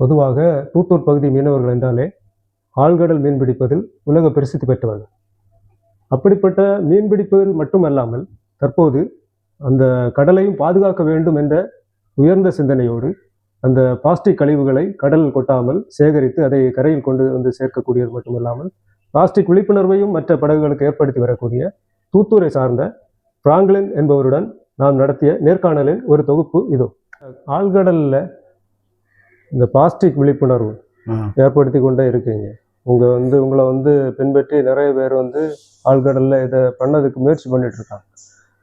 பொதுவாக தூத்தூர் பகுதி மீனவர்கள் என்றாலே ஆழ்கடல் மீன்பிடிப்பதில் உலக பிரசித்தி பெற்றவர்கள். அப்படிப்பட்ட மீன்பிடிப்பதில் மட்டுமல்லாமல் தற்போது அந்த கடலையும் பாதுகாக்க வேண்டும் என்ற உயர்ந்த சிந்தனையோடு அந்த பிளாஸ்டிக் கழிவுகளை கடலில் கொட்டாமல் சேகரித்து அதை கரையில் கொண்டு வந்து சேர்க்கக்கூடியது மட்டுமல்லாமல் பிளாஸ்டிக் விழிப்புணர்வையும் மற்ற படகுகளுக்கு ஏற்படுத்தி வரக்கூடிய தூத்தூரை சார்ந்த பிராங்க்லின் என்பவருடன் நாம் நடத்திய நேர்காணலின் ஒரு தொகுப்பு இதோ. ஆழ்கடலில் இந்த பிளாஸ்டிக் விழிப்புணர்வு ஏற்படுத்தி கொண்டே இருக்கீங்க. உங்க வந்து உங்களை வந்து பின்பற்றி நிறைய பேர் வந்து ஆழ்கடல்ல இதை பண்ணதுக்கு முயற்சி பண்ணிட்டு இருக்காங்க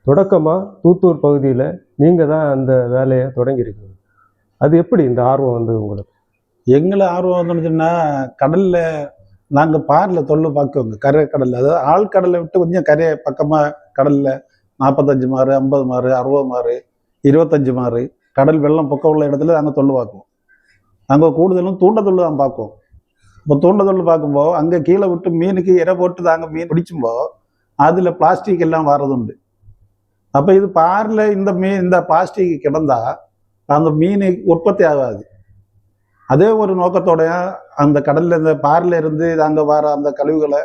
தொடக்கமா தூத்தூர் பகுதியில நீங்க தான் அந்த வேலையை தொடங்கியிருக்கீங்க. அது எப்படி இந்த ஆர்வம் வந்து உங்களுக்கு? எங்களை ஆர்வம் வந்துச்சுன்னா கடல்ல நாங்க பார்ல தொல்லை பார்க்குவோங்க கரை கடல்ல அதாவது ஆழ்கடலை விட்டு கொஞ்சம் கரை பக்கமா கடல்ல நாற்பத்தஞ்சு மாறு ஐம்பது மாறு அறுபது மாறு இருபத்தஞ்சு மாறு கடல் வெள்ளம் பக்கம் உள்ள இடத்துல நாங்கள் தொல்லு பார்க்குவோம். அங்கே கூடுதலும் தூண்ட தொல்லு தான் பார்ப்போம் இப்போ தூண்ட பார்க்கும்போது அங்கே கீழே விட்டு மீனுக்கு இறை போட்டு தாங்க மீன் பிடிச்சும்போ அதில் பிளாஸ்டிக் எல்லாம் வர்றதுண்டு அப்போ இது பாரில் இந்த மீன் இந்த பிளாஸ்டிக் கிடந்தா அந்த மீன் உற்பத்தி ஆகாது. அதே ஒரு நோக்கத்தோடய அந்த கடல்ல இந்த பாரில் இருந்து நாங்கள் வர அந்த கழிவுகளை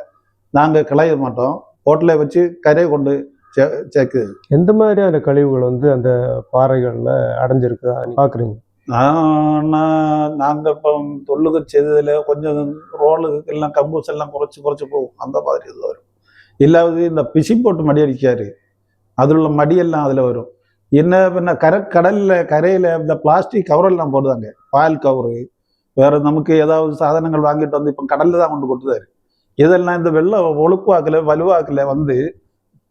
நாங்கள் கிளைய மாட்டோம். ஹோட்டலை வச்சு கரையை கொண்டு சே சேர்க்குது. எந்த மாதிரியான கழிவுகள் வந்து அந்த பாறைகளில் அடைஞ்சிருக்குதா பார்க்குறீங்க நான் நாங்கள் இப்போ தொல்லுக்கு செய்ததில் கொஞ்சம் ரோலுக்கு எல்லாம் கம்பூஸ் எல்லாம் குறைச்சி குறைச்சி போகும். அந்த மாதிரி இது வரும். இல்லாவது இந்த பிசி போட்டு மடி அடிக்காரு அதில் உள்ள மடியெல்லாம் அதில் வரும். என்ன பின்ன கரை கடலில் கரையில் இந்த பிளாஸ்டிக் கவரெல்லாம் போடுதாங்க பால் கவரு. வேற நமக்கு ஏதாவது சாதனங்கள் வாங்கிட்டு வந்து இப்போ கடலில் தான் கொண்டு கொட்டுதாரு இதெல்லாம் இந்த வெள்ள ஒழுக்குவாக்கில் வலுவாக்கில் வந்து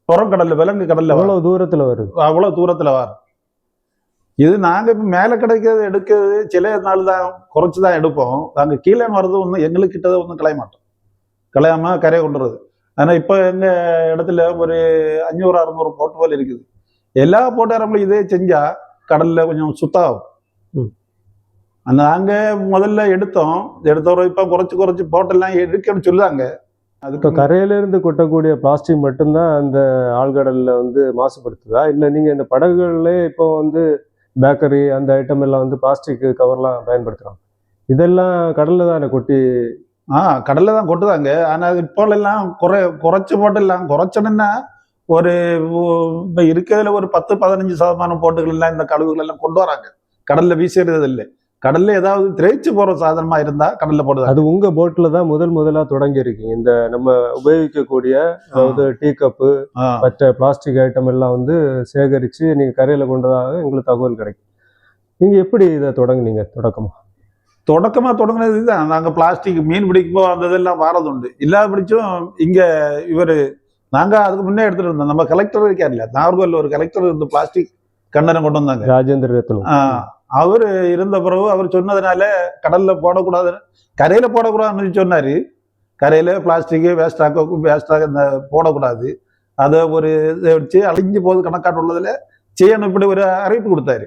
புறக்கடல்ல விலங்கு கடல்ல வரும். எவ்வளவு தூரத்துல வருது? அவ்வளவு தூரத்துல வரும். இது நாங்க இப்ப மேல கிடைக்கிறது எடுக்கிறது சில நாள் தான் குறைச்சு தான் எடுப்போம். நாங்க கீழே வர்றது ஒன்றும் எங்களுக்கு கிட்டதை ஒன்றும் களைய மாட்டோம். களையாம கரையை கொண்டு வர்றது. ஆனா இப்ப எங்க இடத்துல ஒரு அஞ்சூறு அறுநூறு போட்டு போல இருக்குது. எல்லா போட்டாரங்களும் இதே செஞ்சா கடல்ல கொஞ்சம் சுத்தாகும். ம். நாங்க முதல்ல எடுத்தோம். எடுத்தவரை இப்ப குறைச்சு குறைச்சு போட்டெல்லாம் எடுக்கணும்னு சொல்லுவாங்க அதுக்கு கரையில இருந்து கொட்டக்கூடிய பிளாஸ்டிக் மட்டும்தான் அந்த ஆழ்கடல்ல வந்து மாசுபடுத்துதா? இல்ல நீங்க இந்த படகுகள்ல இப்போ வந்து பேக்கரி அந்த ஐட்டம் எல்லாம் வந்து பிளாஸ்டிக் கவர்லாம் பயன்படுத்துகிறாங்க இதெல்லாம் கடலில் தானே கொட்டி ஆ கடலில் தான் கொட்டுதாங்க ஆனால் அது இப்போ குறை குறைச்சி போட்டெல்லாம் குறைச்சணுன்னா ஒரு இப்போ இருக்கிறதுல ஒரு பத்து பதினஞ்சு சதமானம் போட்டுகள் எல்லாம் இந்த கழிவுகள் எல்லாம் கொண்டு வராங்க. கடலில் வீசுறது இல்லை கடல்ல ஏதாவது திரைச்சு போற சாதனமா இருந்தா கடல்ல போடுதாங்க அது உங்க போட்ல தான் முதல் முதலா தொடங்கி இருக்கீங்க இந்த நம்ம உபயோகிக்கக்கூடிய அதாவது டீ கப்பு மற்ற பிளாஸ்டிக் ஐட்டம் எல்லாம் வந்து சேகரித்து நீங்கள் கரையில் கொண்டதாக எங்களுக்கு தகவல் கிடைக்கும். நீங்கள் எப்படி இதை தொடங்குனீங்க தொடக்கமா? தொடக்கமா தொடங்கினது இதுதான். நாங்க பிளாஸ்டிக் மீன் பிடிக்கும்போ அந்த இதெல்லாம் வாரது உண்டு இல்லாத பிடிச்சும் இங்க இவரு நாங்க அதுக்கு முன்னே எடுத்துட்டு இருந்தோம் நம்ம கலெக்டர் இருக்காருல்ல நாகர்கோவில் ஒரு கலெக்டர் இருந்து பிளாஸ்டிக் கண்டனம் கொண்டு வந்தாங்க. ராஜேந்திர ரத்னம் அவர் இருந்த பிறகு அவர் சொன்னதுனால கடல்ல போடக்கூடாது கரையில போடக்கூடாதுன்னு சொன்னாரு. கரையில பிளாஸ்டிக்கு வேஸ்டாக்க வேஸ்டாக இந்த போடக்கூடாது. அதை ஒரு இதை வச்சு அழிஞ்சு போகுது கணக்காட்டு உள்ளதுல. செய்யணும் இப்படி ஒரு அறிவிப்பு கொடுத்தாரு.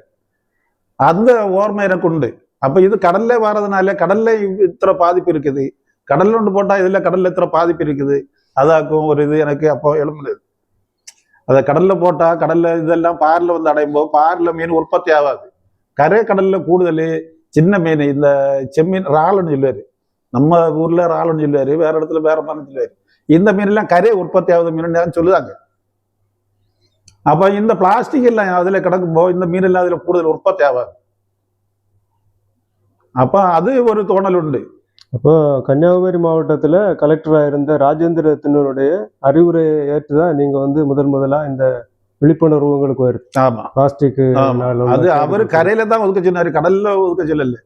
அந்த ஓர்மை எனக்கு உண்டு. அப்ப இது கடல்ல வர்றதுனால கடல்ல இத்தனை பாதிப்பு இருக்குது. கடல்ல ஒன்று போட்டா இதுல கடல்ல இத்தனை பாதிப்பு இருக்குது. அதாக்கும் ஒரு இது எனக்கு அப்போ எழும்புது அதை கடல்ல போட்டா கடல்ல இதெல்லாம் பாரில் வந்து அடையும் போது பார்ல மீன் உற்பத்தி ஆகாது. கரை கடல்ல கூடுதல் சின்ன மீன் இந்த செம்மீன் இறாலுன்னு சொல்லுவாரு. நம்ம ஊர்ல இறாலுன்னு சொல்லுவாரு வேற இடத்துல வேற மாதிரி சொல்லுவாரு. இந்த மீன் எல்லாம் கரை உற்பத்தி ஆகுது மீன் சொல்லுதாங்க அப்ப இந்த பிளாஸ்டிக் எல்லாம் அதுல கிடக்கும்போது இந்த மீன் எல்லாம் அதுல கூடுதல் உற்பத்தி ஆகாது. அப்போ அது ஒரு தோணல் உண்டு. அப்போ கன்னியாகுமரி மாவட்டத்தில் கலெக்டராக இருந்த ராஜேந்திர ரத்னனுடைய அறிவுரையை ஏற்று தான் நீங்கள் வந்து முதன் முதலாக இந்த விழிப்புணர்வு உங்களுக்கு வருது ஆமா. பிளாஸ்டிக். அது அவரு கரையில தான் ஒதுக்க சொன்னாரு. கடல்ல ஒதுக்க சொல்லல.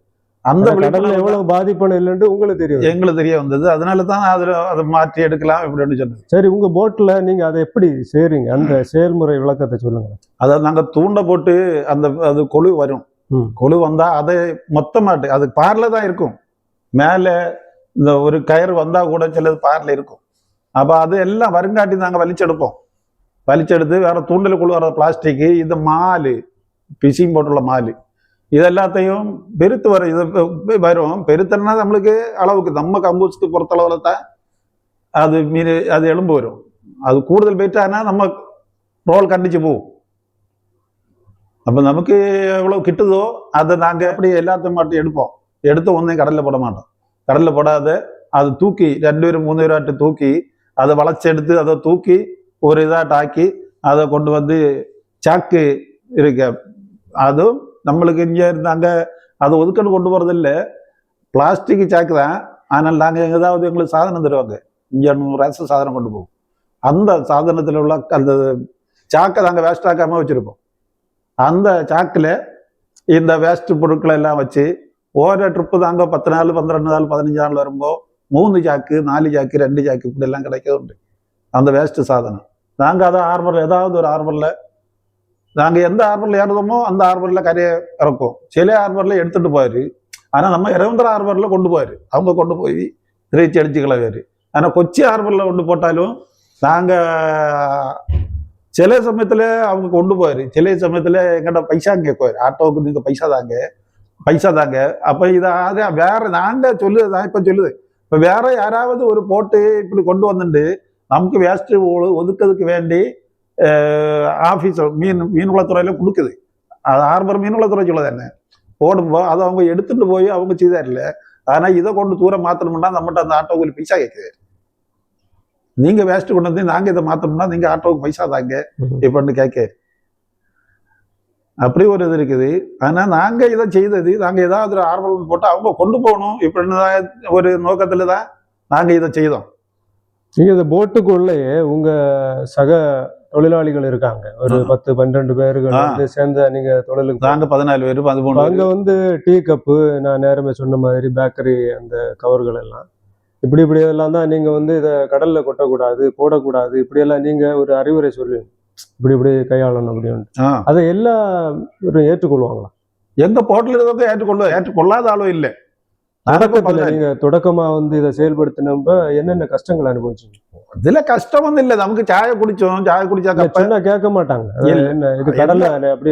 அந்த கடல்ல எவ்வளவு பாதிப்பான இல்லைன்ட்டு உங்களுக்கு தெரியும் எங்களுக்கு தெரிய வந்தது. அதனால தான் அதுல அதை மாற்றி எடுக்கலாம் இப்படின்னு சொன்னது சரி உங்க போட்ல நீங்க அதை எப்படி செய்றீங்க? அந்த செயல்முறை விளக்கத்தை சொல்லுங்க அதாவது நாங்க தூண்ட போட்டு அந்த அது கொழு வரும். கொழு வந்தா அதை மொத்தமாட்டு அது பார்ல தான் இருக்கும். மேல இந்த ஒரு கயிறு வந்தா கூட சிலது பார்ல இருக்கும். அப்ப அது எல்லாம் வருங்காட்டி நாங்க வலிச்செடுப்போம் வலிச்செடுத்து வேற தூண்டில் கொழு வர பிளாஸ்டிக் இந்த மாலு பிசிங் போட்டுள்ள மாலு. இது எல்லாத்தையும் பெருத்து வரும். இது பெ- வரும். பெருத்தனா நம்மளுக்கு அளவுக்கு நம்ம கம்பூஸ்க்கு பொறுத்தளவுல தான் அது மீன் அது எலும்பு வரும். அது கூடுதல் போயிட்டான்னா நம்ம ரோல் கண்டிச்சு போகும். அப்ப நமக்கு எவ்வளவு கிட்டுதோ அதை நாங்க அப்படி எல்லாத்தையும் மட்டும் எடுப்போம். எடுத்து ஒன்றையும் கடலில் போட மாட்டோம். கடலில் போடாத அது தூக்கி ரெண்டு பேரும் மூணு பேராட்டு தூக்கி அதை வளைச்செடுத்து அதை தூக்கி ஒரு இதாக டாக்கி அதை கொண்டு வந்து சாக்கு இருக்க. அதுவும் நம்மளுக்கு இங்கே இருந்தாங்க அதை ஒதுக்கன்னு கொண்டு போகிறது இல்லை பிளாஸ்டிக் சாக்கு தான். ஆனால் நாங்கள் எங்கேயாவது எங்களுக்கு சாதனம் தருவாங்க. இங்கே நூறு அரசு சாதனம் கொண்டு போவோம் அந்த சாதனத்தில் உள்ள அந்த சாக்கை நாங்கள் வேஸ்ட் வச்சுருப்போம். அந்த சாக்கில் இந்த வேஸ்ட் பொருட்களை எல்லாம் வச்சு ஓர ட்ரிப்பு தாங்க பத்து நாள் பன்னிரெண்டு நாள் பதினஞ்சு நாள் வரும்போது மூணு சாக்கு நாலு சாக்கு ரெண்டு சாக்கு இப்படி எல்லாம் கிடைக்கிறது அந்த வேஸ்ட்டு சாதனம். நாங்கள் அதை ஆர்வரில் ஏதாவது ஒரு ஆர்வரில் நாங்கள் எந்த ஆர்வரில் ஏறுதோமோ அந்த ஆர்வரில் கரையை இறக்கும். சில ஆர்வரில் எடுத்துகிட்டு போயிரு. ஆனால் நம்ம இரவுந்திர ஆர்வரில் கொண்டு போயிரு. அவங்க கொண்டு போய் திரைச்சி அடிச்சுக்கல வேறு. ஆனால் கொச்சி ஆர்வரில் கொண்டு போட்டாலும் நாங்கள் சில சமயத்தில் அவங்க கொண்டு போயிரு. சில சமயத்தில் எங்கிட்ட பைசா கேட்குவாரு ஆட்டோவுக்கு நீங்கள் பைசா தாங்க பைசா தாங்க. அப்போ இதை அது வேற நாங்கள் சொல்லுது நான் இப்போ சொல்லுது. இப்போ வேற யாராவது ஒரு போட்டு இப்படி கொண்டு வந்துட்டு நமக்கு வேஸ்ட் ஒதுக்கிறதுக்கு வேண்டி ஆஃபீஸ் மீன் மீன்வளத்துறையில கொடுக்குது. அது ஆர்பர் மீன்வளத்துறை சொல்லுது என்ன? போடும்போ அதை அவங்க எடுத்துட்டு போய் அவங்க செய்தார்ல ஆனால் இதை கொண்டு தூரம் மாற்றணும்னா நம்மகிட்ட அந்த ஆட்டோவுக்கு பைசா கேட்குது நீங்க வேஸ்ட் கொண்டு வந்து நாங்க இதை மாத்தணும்னா நீங்க ஆட்டோவுக்கு பைசா தாங்க. இப்படின்னு கேட்க அப்படி ஒரு இது இருக்குது. ஆனா நாங்க இதை செய்தது நாங்க ஏதாவது ஒரு ஆர்வம் போட்டு அவங்க கொண்டு போகணும். இப்படின்னு தான் ஒரு நோக்கத்துல தான் நாங்க இதை செய்தோம். நீங்க இந்த போட்டுக்குள்ளேயே உங்க சக தொழிலாளிகள் இருக்காங்க ஒரு. பத்து பன்னிரெண்டு பேர்கள். வந்து சேர்ந்த நீங்க தொழிலுக்கு நாங்க பதினாலு பேர் பதிமூணு அங்க. வந்து டீ கப்பு நான் நேரமே சொன்ன மாதிரி பேக்கரி அந்த கவர்கள் எல்லாம் இப்படி இப்படி எல்லாம் தான் நீங்க வந்து இதை கடல்ல கொட்டக்கூடாது போடக்கூடாது இப்படி எல்லாம் நீங்க ஒரு அறிவுரை சொல்லி இப்படி இப்படி கையாளணும் அப்படின்னு. அதை எல்லா ஒரு ஏற்றுக்கொள்வாங்களா எங்க போட்டில் ஏற்றுக்கொள்ள ஏற்றுக்கொள்ளாத ஆளும் இல்லை தொடக்கத்துல பதினாலு. நீங்க தொடக்கமா வந்து இதை செயல்படுத்தினப்ப என்னென்ன கஷ்டங்கள் அனுபவிச்சீங்க? இதுல கஷ்டம் வந்து இல்ல. நமக்கு சாய குடிச்சோம். சாய குடிச்சா கப்ப கேட்க மாட்டாங்க. என்ன இது கடல்ல அப்படி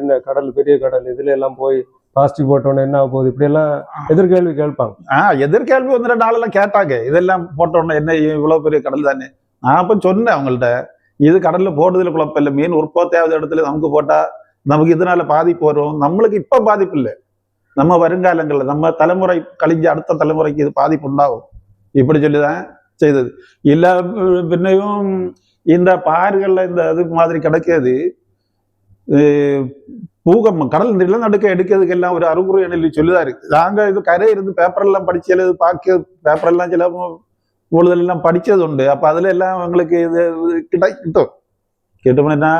என்ன கடல் பெரிய கடல் இதுல எல்லாம் போய் பிளாஸ்டிக் போட்டோன்னு என்ன போகுது? இப்படி எல்லாம் எதிர்கேள்வி கேட்பாங்க. ஆஹ் எதிர்கேள்வி ஒன்று ரெண்டு ஆளெல்லாம் கேட்டாங்க. இதெல்லாம் போட்டோன்னே என்ன இவ்வளவு பெரிய கடல் தானே? நான் அப்ப சொன்னேன் அவங்கள்ட்ட இது கடல்ல போடுறதுல குழப்பம் இல்லை. மீன் உற்பத்தியாவது இடத்துல நமக்கு போட்டா நமக்கு இதனால பாதிப்பு வரும். நம்மளுக்கு இப்ப பாதிப்பு இல்லை. நம்ம வருங்காலங்களில் நம்ம தலைமுறை கழிஞ்ச அடுத்த தலைமுறைக்கு இது பாதிப்பு உண்டாகும். இப்படி சொல்லிதான் செய்தது. இல்ல பின்னையும் இந்த பாறுகளில் இந்த இது மாதிரி கிடைக்காது பூகம் பூகம்பம் கடல் நிலநடுக்க எடுக்கிறதுக்கு எல்லாம் ஒரு அறிகுறி சொல்லிதான் இருக்கு. நாங்கள் இது கரை இருந்து பேப்பர் எல்லாம் படிச்சு எழுது பார்க்க பேப்பரெல்லாம் சில பொழுதெல்லாம் படிச்சது உண்டு. அப்போ அதில் எல்லாம் எங்களுக்கு இது கிட்ட கிட்டும். கேட்டோம்னா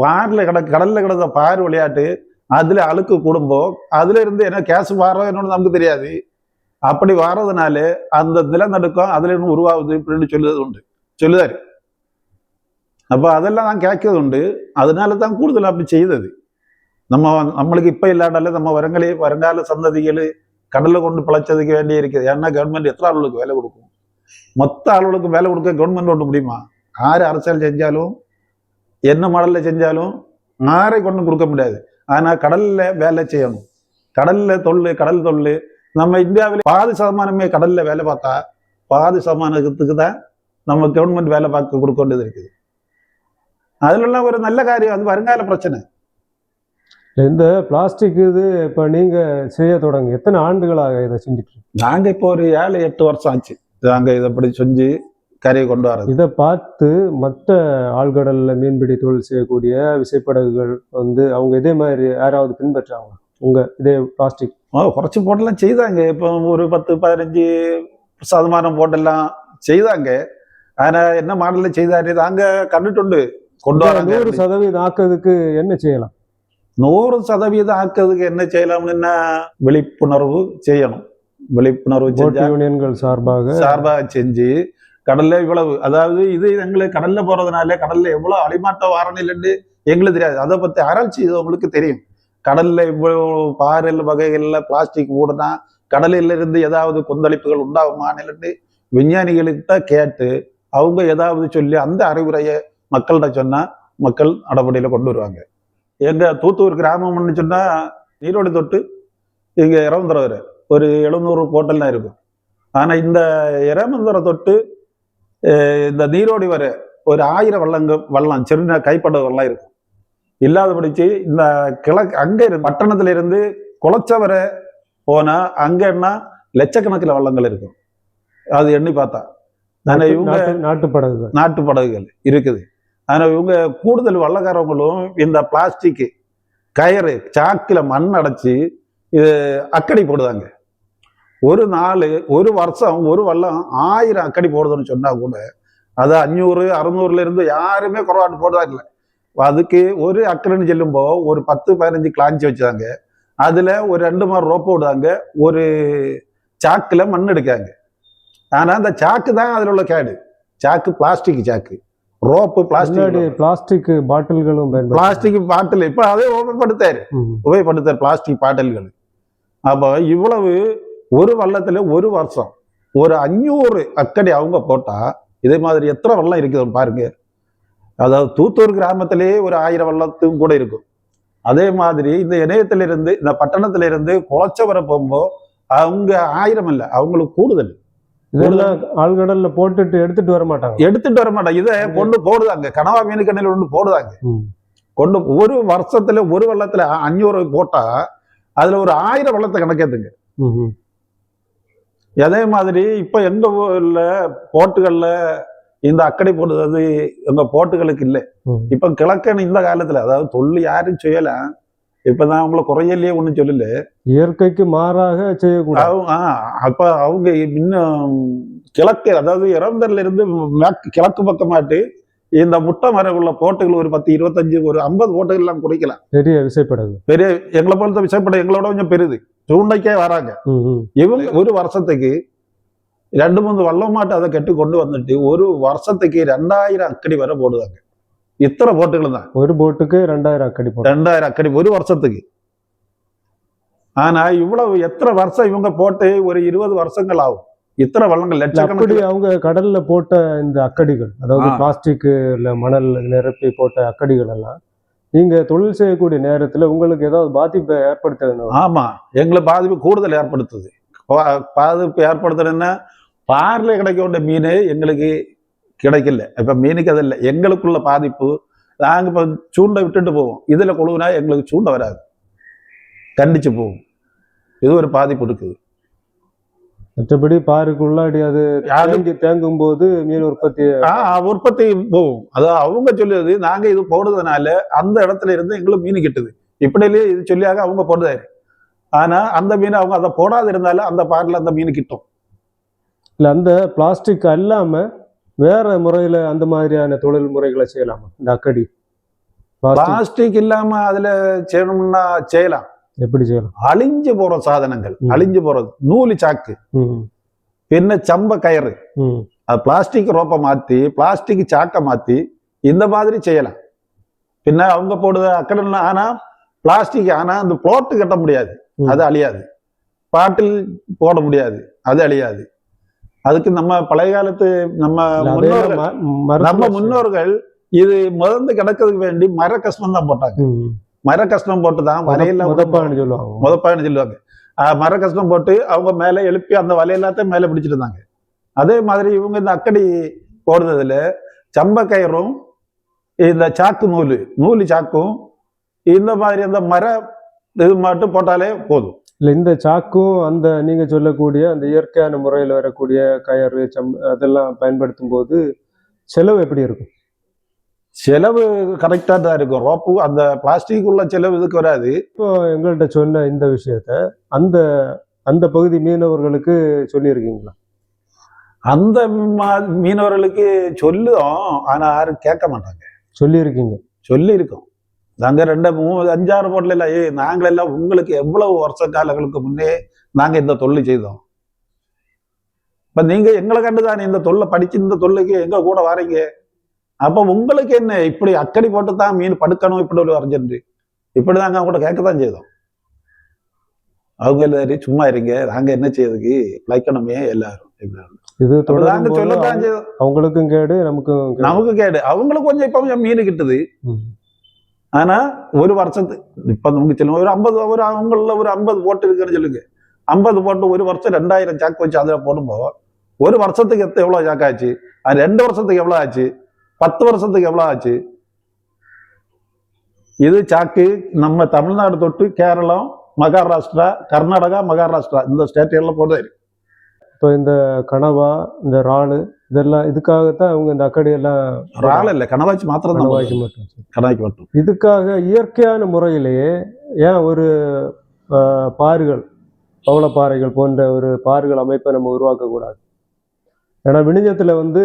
பாரில் கிட கடலில் கிடந்த பார் விளையாட்டு அதுல அழுக்கு குடும்பம் அதுல இருந்து என்ன கேஸ் வாரம் என்னன்னு நமக்கு தெரியாது. அப்படி வாரதுனால அந்த நிலநடுக்கம் அதுல இருந்து உருவாகுது இப்படின்னு சொல்லுறது உண்டு. சொல்லுதாரு. அப்ப அதெல்லாம் நான் கேட்கறது உண்டு. அதனால தான் கூடுதல் அப்படி செய்தது. நம்ம நம்மளுக்கு இப்ப இல்லாட்டால நம்ம வரங்களே வருங்கால சந்ததிகள் கடல்ல கொண்டு பிழைச்சதுக்கு வேண்டி இருக்குது. ஏன்னா கவர்மெண்ட் எத்தனை ஆளுகளுக்கு வேலை கொடுக்கும்? மொத்த ஆளுகளுக்கு வேலை கொடுக்க கவர்மெண்ட் ஒன்று முடியுமா? யாரு அரசியல் செஞ்சாலும் என்ன மாடல்ல செஞ்சாலும் யாரை கொண்டு கொடுக்க முடியாது. ஆனா கடல்ல வேலை செய்யணும். கடல்ல தொல்லு கடல் தொல்லு. நம்ம இந்தியாவில் பாதி சதமானமே கடல்ல வேலை பார்த்தா பாதி சதமானத்துக்கு தான் நம்ம கவர்மெண்ட் வேலை பார்க்க கொடுக்க வேண்டியது இருக்குது. அதுலலாம் ஒரு நல்ல காரியம். அது வருங்கால பிரச்சனை. இந்த பிளாஸ்டிக் இது இப்ப நீங்க செய்ய தொடங்க. எத்தனை ஆண்டுகளாக இதை செஞ்சுட்டு இருக்கீங்க? நாங்க இப்போ ஒரு ஏழு எட்டு வருஷம் ஆச்சு. நாங்க இதை இப்படி செஞ்சு கரையை கொண்டு வர்றது. இதை பார்த்து மற்ற ஆழ்கடல்ல மீன்பிடி தொழில் செய்யக்கூடிய விசைப்படகுகள் வந்து அவங்க இதே மாதிரி யாராவது பின்பற்றாங்க உங்க இதே பிளாஸ்டிக் குறைச்சு போட்டெல்லாம் செய்தாங்க. இப்போ ஒரு பத்து பதினஞ்சு சதமானம் போட்டெல்லாம் செய்தாங்க. ஆனா என்ன மாடல்ல செய்தாரு? நாங்க கண்டுட்டு கொண்டு வராங்க. நூறு சதவீதம் ஆக்கிறதுக்கு என்ன செய்யலாம்? நூறு சதவீதம் ஆக்கிறதுக்கு என்ன செய்யலாம்னா விழிப்புணர்வு செய்யணும். விழிப்புணர்வு யூனியன்கள் சார்பாக சார்பாக செஞ்சு கடல்ல இவ்வளவு அதாவது இது எங்களுக்கு கடல்ல போறதுனால கடல்ல எவ்வளவு அழிமாட்ட இல்லைன்னு எங்களுக்கு தெரியாது. அதை பத்தி ஆராய்ச்சி செய்தவங்களுக்கு தெரியும். கடல்ல இவ்வளவு பாறைகள் வகைகள்ல பிளாஸ்டிக் ஊடுனா கடலில் இருந்து ஏதாவது கொந்தளிப்புகள் உண்டாகுமான்னு விஞ்ஞானிகள்கிட்ட கேட்டு அவங்க ஏதாவது சொல்லி அந்த அறிவுரையை மக்கள்கிட்ட சொன்னா மக்கள் நடவடிக்கையில கொண்டு வருவாங்க. எங்க தூத்தூர் கிராமம்னு சொன்னா நீரோடி தொட்டு இங்க இறந்துறவர் ஒரு எழுநூறு போட்டெல்லாம் இருக்கும். ஆனா இந்த இறைமந்தரை தொட்டு இந்த நீரோடி வர ஒரு ஆயிரம் வள்ளங்க வள்ளம் சின்ன கைப்பட வள்ளம் இருக்கும். இல்லாதபடிச்சு இந்த கிழக்கு அங்க இருந்து பட்டணத்துல இருந்து குளச்சவரை போனா அங்கன்னா லட்சக்கணக்கில் வள்ளங்கள் இருக்கும். அது எண்ணி பார்த்தா. ஆனா இவங்க நாட்டு- படகுகள் நாட்டு படகுகள் இருக்குது. ஆனா இவங்க கூடுதல் வள்ளக்காரவங்களும் இந்த பிளாஸ்டிக் கயிறு சாக்கில் மண் அடைச்சி இது அக்கடி போடுதாங்க. ஒரு நாள் ஒரு வருஷம் ஒரு வல்லம் ஆயிரம் அக்கடி போடுதுன்னு சொன்னா கூட அது அஞ்சூறு அறுநூறுல இருந்து யாருமே குறவாட்டு போடுறதா இல்லை. அதுக்கு ஒரு அக்கறைன்னு சொல்லும்போ ஒரு பத்து பதினஞ்சு கிளாஞ்சி வச்சாங்க அதுல ஒரு ரெண்டு மாதம் ரோப்பு விடுவாங்க ஒரு சாக்குல மண் எடுக்காங்க ஆனா அந்த சாக்கு தான் அதுல உள்ள கேடு. சாக்கு பிளாஸ்டிக் சாக்கு. ரோப்பு பிளாஸ்டிக் பிளாஸ்டிக் பாட்டில்களும் பிளாஸ்டிக் பாட்டில் இப்ப அதே உபயோகப்படுத்தாரு. உபயோகப்படுத்தாரு பிளாஸ்டிக் பாட்டில்கள். அப்போ இவ்வளவு ஒரு வள்ளத்துல ஒரு வருஷம் ஒரு அஞ்சூறு அக்கடி அவங்க போட்டா இதே மாதிரி எத்தனை வள்ளம் இருக்குது பாருங்க. அதாவது தூத்தூர் கிராமத்திலேயே ஒரு ஆயிரம் வள்ளத்தும் கூட இருக்கும். அதே மாதிரி இந்த இணையத்திலிருந்து இந்த பட்டணத்திலிருந்து குளச்சவரை போகும்போது அவங்க ஆயிரம் இல்லை அவங்களுக்கு கூடுதல். ஆழ்கடல்ல போட்டுட்டு எடுத்துட்டு வர மாட்டாங்க. எடுத்துட்டு வர மாட்டாங்க. இதை கொண்டு போடுதாங்க. கனவா மீன் கண்ணில் கொண்டு போடுதாங்க. கொண்டு ஒரு வருஷத்துல ஒரு வெள்ளத்துல அஞ்சூறு போட்டா அதுல ஒரு ஆயிரம் வெள்ளத்தை கணக்கேத்துங்க. அதே மாதிரி இப்ப எங்க ஊர்ல போட்டுகள்ல இந்த அக்கடை போடுறது எங்க போட்டுகளுக்கு இல்லை. இப்ப கிழக்கன் இந்த காலத்துல அதாவது தொல்லு யாரும் செய்யலாம் இப்ப நான் அவங்கள குறையலையே ஒண்ணும் சொல்லல. இயற்கைக்கு மாறாக செய்யக்கூடாது. அப்ப அவங்க இன்னும் கிழக்கு அதாவது இறந்தர்ல இருந்து மேற்கு கிழக்கு பக்கமாட்டு இந்த முட்டை மரம் உள்ள போட்டுகள் ஒரு பத்து இருபத்தஞ்சு ஒரு ஐம்பது போட்டுகள் எல்லாம் குறைக்கலாம். பெரிய விசைப்படகு. பெரிய எங்களை பொறுத்த விசைப்பட எங்களோட கொஞ்சம் பெருது. சூண்டைக்கே வராங்க. இவங்க ஒரு வருஷத்துக்கு ரெண்டு மூணு வல்லம் மாட்டு அதை கட்டி கொண்டு வந்துட்டு ஒரு வருஷத்துக்கு ரெண்டாயிரம் அக்கடி வரை போடுவாங்க இத்தனை போட்டுகள் தான் ஒரு போட்டுக்கு ரெண்டாயிரம் அக்கடி ரெண்டாயிரம் அக்கடி ஒரு வருஷத்துக்கு ஆனா இவ்வளவு எத்தனை வருஷம் இவங்க போட்டு ஒரு இருபது வருஷங்கள் ஆகும் இத்தனை வள்ளங்கள் இல்ல, அப்படி லட்சக்கணக்கில் அவங்க கடல்ல போட்ட இந்த அக்கடிகள் அதாவது ஆ. பிளாஸ்டிக்ல மணல் நிரப்பி போட்ட அக்கடிகள் எல்லாம் நீங்க தொழில் செய்யக்கூடிய நேரத்துல உங்களுக்கு ஏதாவது பாதிப்பை ஏற்படுத்துறது ஆமா. எங்களை பாதிப்பு கூடுதல் ஏற்படுத்துது. பா- பாதிப்பு ஏற்படுத்துறதுன்னா பார்ல கிடைக்க வேண்டிய மீன் எங்களுக்கு கிடைக்கல. இப்ப மீனுக்கு அது இல்லை. எங்களுக்குள்ள பாதிப்பு நாங்க இப்ப சூண்டை விட்டுட்டு போவோம். இதுல கொழுவுனா எங்களுக்கு சூண்டை வராது. கண்டிச்சு போகும். இது ஒரு பாதிப்பு இருக்குது. மற்றபடி பாருக்குள்ளாடி அது அது- தேங்கி தேங்கும் போது மீன் உற்பத்தி உற்பத்தி போகும் அதாவது அவங்க சொல்லுவது நாங்க இது போடுறதுனால அந்த இடத்துல இருந்து எங்களுக்கு மீன் கிட்டுது. இப்படியே இது சொல்லியாக அவங்க போடுறாரு. ஆனா அந்த மீன் அவங்க அதை போடாது இருந்தாலும் அந்த பார்ல அந்த மீன் கிட்டும். இல்ல அந்த பிளாஸ்டிக் அல்லாம வேற முறையில அந்த மாதிரியான தொழில் முறைகளை செய்யலாமா? இந்த அக்கடி. பிளாஸ்டிக் இல்லாம அதுல செய்யணும்னா செய்யலாம். எப்படி செய்யலாம் அழிஞ்சு போற சாதனங்கள். அழிஞ்சு போறது நூலு சாக்கு பின்ன சம்ப கயிறு. அது பிளாஸ்டிக் ரோப்பை மாத்தி பிளாஸ்டிக் சாக்கை மாத்தி இந்த மாதிரி செய்யலாம் பின்ன அவங்க போடுற அக்கடல்ல ஆனா பிளாஸ்டிக் ஆனா அந்த புளோட்டு கட்ட முடியாது. அது அழியாது பாட்டில் போட முடியாது அது அழியாது அதுக்கு நம்ம பழைய காலத்து நம்ம முன்னோர்கள் நம்ம முன்னோர்கள் இது முதந்து கிடக்கிறதுக்கு வேண்டி மர கஷ்டம் தான் போட்டாங்க. மர கஷ்டம் போட்டு தான் வலையில முத- முதப்பான்னு சொல்லுவாங்க. முதப்பாயின்னு சொல்லுவாங்க. மர கஷ்டம் போட்டு அவங்க மேல எழுப்பி அந்த வலை எல்லாத்தையும் மேல பிடிச்சிட்டு இருந்தாங்க. அதே மாதிரி இவங்க இந்த அக்கடி போடுறதுல சம்ப கயிறும் இந்த சாக்கு நூல் நூல் சாக்கும் இந்த மாதிரி அந்த மர இது மட்டும் போட்டாலே போதும். இல்ல இந்த சாக்கும் அந்த நீங்க சொல்லக்கூடிய அந்த இயற்கையான முறையில் வரக்கூடிய கயறு சம் அதெல்லாம் பயன்படுத்தும் போது செலவு எப்படி இருக்கும்? செலவு கரெக்டா தான் இருக்கும். ரோப்பு அந்த பிளாஸ்டிக் உள்ள செலவு இதுக்கு வராது. இப்போ எங்கள்கிட்ட சொன்ன இந்த விஷயத்த அந்த அந்த பகுதி மீனவர்களுக்கு சொல்லியிருக்கீங்களா? அந்த மா- மீனவர்களுக்கு சொல்லுவோம் ஆனா யாரும் கேட்க மாட்டாங்க. சொல்லியிருக்கீங்க. சொல்லி இருக்கோம் நாங்க ரெண்டு மூணு அஞ்சாறு போட்டில இல்ல ஏய் நாங்களெல்லாம் உங்களுக்கு எவ்வளவு வருஷ காலங்களுக்கு முன்னே நாங்க இந்த தொழில் செய்தோம். இப்ப நீங்க எங்களை கண்டுதானே இந்த தொழிலை படிச்சு இந்த தொழிலுக்கு எங்க கூட வாரீங்க? அப்ப உங்களுக்கு என்ன இப்படி அக்கடி போட்டு தான் மீன் படுக்கணும் இப்படி ஒரு வரைஞ்சிருந்து இப்படி நாங்க அவங்க கூட கேட்கத்தான் செய்தோம் அவங்க எல்லாரும் சும்மா இருங்க நாங்க என்ன செய்யறதுக்கு பிழைக்கணுமே எல்லாரும் இப்படி. இது அப்ப நாங்க தொடரும் போது சொல்லத்தான் அவங்க- செய்தோம் அவங்களுக்கும் கேடு நமக்கும் கேடு. நமக்கு கேடு அவங்களுக்கு கொஞ்சம் இப்ப கொஞ்சம் மீன் கிட்டுது ம். ஆனா ஒரு வருஷத்துக்கு இப்ப நமக்கு சொல்லுங்க ஒரு ஐம்பது ஒரு அவங்கள ஒரு ஐம்பது போட்டு இருக்குன்னு சொல்லுங்க ஐம்பது போட்டு ஒரு வருஷம் ரெண்டாயிரம் சாக்கு வச்சு அதுல போடும்போது ஒரு வருஷத்துக்கு எத்த எவ்வளவு சாக்கு ஆச்சு அது ரெண்டு வருஷத்துக்கு எவ்வளவு ஆச்சு பத்து வருஷத்துக்கு எவ்வளவு ஆச்சு? இது சாக்கு நம்ம தமிழ்நாடு தொட்டு கேரளம் மகாராஷ்டிரா கர்நாடகா மகாராஷ்டிரா இந்த ஸ்டேட்டுகளில் போடுறாரு இப்போ இந்த கனவா இந்த இறாலு இதெல்லாம் இதுக்காகத்தான் அவங்க இந்த அக்கடி எல்லாம் ராள் இல்லை கணவாய்ச்சி மாத்திரம் போடுறாரு. மட்டும் கணவாய்க்கு மட்டும் இதுக்காக இயற்கையான முறையிலேயே ஏன் ஒரு பாறுகள் பவளப்பாறைகள் போன்ற ஒரு பாறுகள் அமைப்பை நம்ம உருவாக்கக்கூடாது? ஏன்னா விழிஞ்சத்தில் வந்து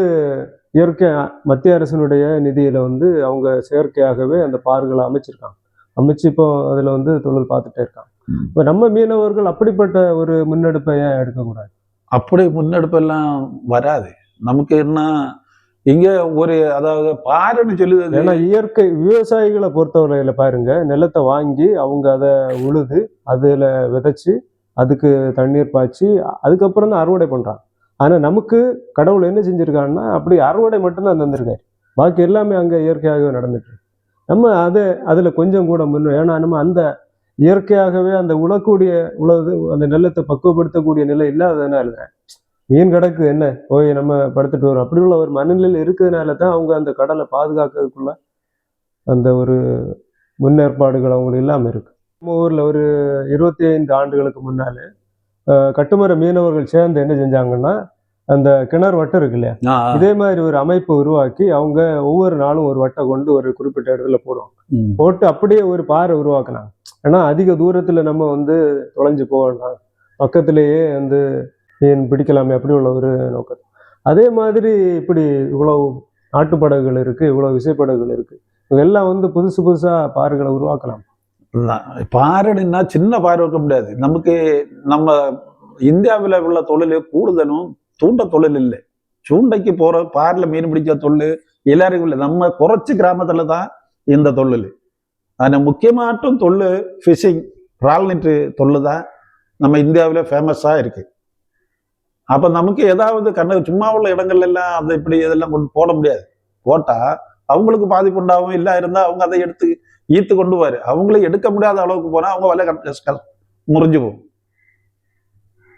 இயற்கை மத்திய அரசினுடைய நிதியில வந்து அவங்க செயற்கையாகவே அந்த பாறுகளை அமைச்சிருக்காங்க. அமைச்சு இப்போ அதில் வந்து தொழில் பார்த்துட்டே இருக்காங்க. இப்போ நம்ம மீனவர்கள் அப்படிப்பட்ட ஒரு முன்னெடுப்பை ஏன் எடுக்கக்கூடாது? அப்படி முன்னெடுப்பெல்லாம் வராது. நமக்கு என்ன இங்க ஒரு அதாவது பாருன்னு சொல்லுது. ஏன்னா இயற்கை விவசாயிகளை பொறுத்தவரையில பாருங்க நிலத்தை வாங்கி அவங்க அதை உழுது அதுல விதைச்சு அதுக்கு தண்ணீர் பாய்ச்சி அதுக்கப்புறம் தான் அறுவடை பண்றாங்க. ஆனால் நமக்கு கடவுள் என்ன செஞ்சுருக்காருன்னா அப்படி அறுவடை மட்டும்தான் தந்திருக்காரு. பாக்கி எல்லாமே அங்கே இயற்கையாகவே நடந்துட்டு நம்ம அதை அதில் கொஞ்சம் கூட முன்னும் ஏன்னா நம்ம அந்த இயற்கையாகவே அந்த உழக்கூடிய உழவு அந்த நிலத்தை பக்குவப்படுத்தக்கூடிய நிலை இல்லாததுனால மீன் கிடக்கு என்ன போய் நம்ம படுத்துட்டு வரோம். அப்படி உள்ள ஒரு மனநிலையில் இருக்கிறதுனால தான் அவங்க அந்த கடலை பாதுகாக்கிறதுக்குள்ள அந்த ஒரு முன்னேற்பாடுகள் அவங்களுக்கு இல்லாமல் இருக்கு. நம்ம ஊரில் ஒரு இருபத்தி ஐந்து ஆண்டுகளுக்கு முன்னாலே கட்டுமர மீனவர்கள் சேர்ந்து என்ன செஞ்சாங்கன்னா அந்த கிணறு வட்டம் இருக்கு இல்லையா இதே மாதிரி ஒரு அமைப்பை உருவாக்கி அவங்க ஒவ்வொரு நாளும் ஒரு வட்டை கொண்டு ஒரு குறிப்பிட்ட இடத்துல போடுவாங்க. ம். போட்டு அப்படியே ஒரு பாறை உருவாக்குனாங்க. ஏன்னா அதிக தூரத்துல நம்ம வந்து தொலைஞ்சு போகலாம். பக்கத்திலேயே வந்து மீன் பிடிக்கலாமே அப்படி உள்ள ஒரு நோக்கம். அதே மாதிரி இப்படி இவ்வளவு நாட்டுப்படகுகள் இருக்கு இவ்வளவு விசைப்படகுகள் இருக்கு. இதெல்லாம் வந்து புதுசு புதுசா பாறைகளை உருவாக்கலாம். பாரடுன்னா சின்ன பாரு வைக்க முடியாது. நமக்கு நம்ம இந்தியாவில் உள்ள தொழில் கூடுதலும் தூண்ட தொழில் இல்லை. சூண்டைக்கு போற பாரில் மீன் பிடிச்ச தொழில் எல்லாருக்கும் இல்லை. நம்ம குறைச்சி கிராமத்துல தான் இந்த தொழில். ஆனால் முக்கியமாட்டும் தொழில் ஃபிஷிங் ரால்நெட்டு தொழில் தான் நம்ம இந்தியாவில் ஃபேமஸாக இருக்கு. அப்போ நமக்கு ஏதாவது கண்ணு சும்மா உள்ள இடங்கள்ல எல்லாம் அதை இப்படி இதெல்லாம் கொண்டு போட முடியாது. போட்டா அவங்களுக்கு பாதிப்பு உண்டாகும் இல்லை இருந்தால் அவங்க அதை எடுத்து ஈர்த்து கொண்டு வாரு. அவங்களே எடுக்க முடியாத அளவுக்கு போனா அவங்க வலை முறிஞ்சு போகும்.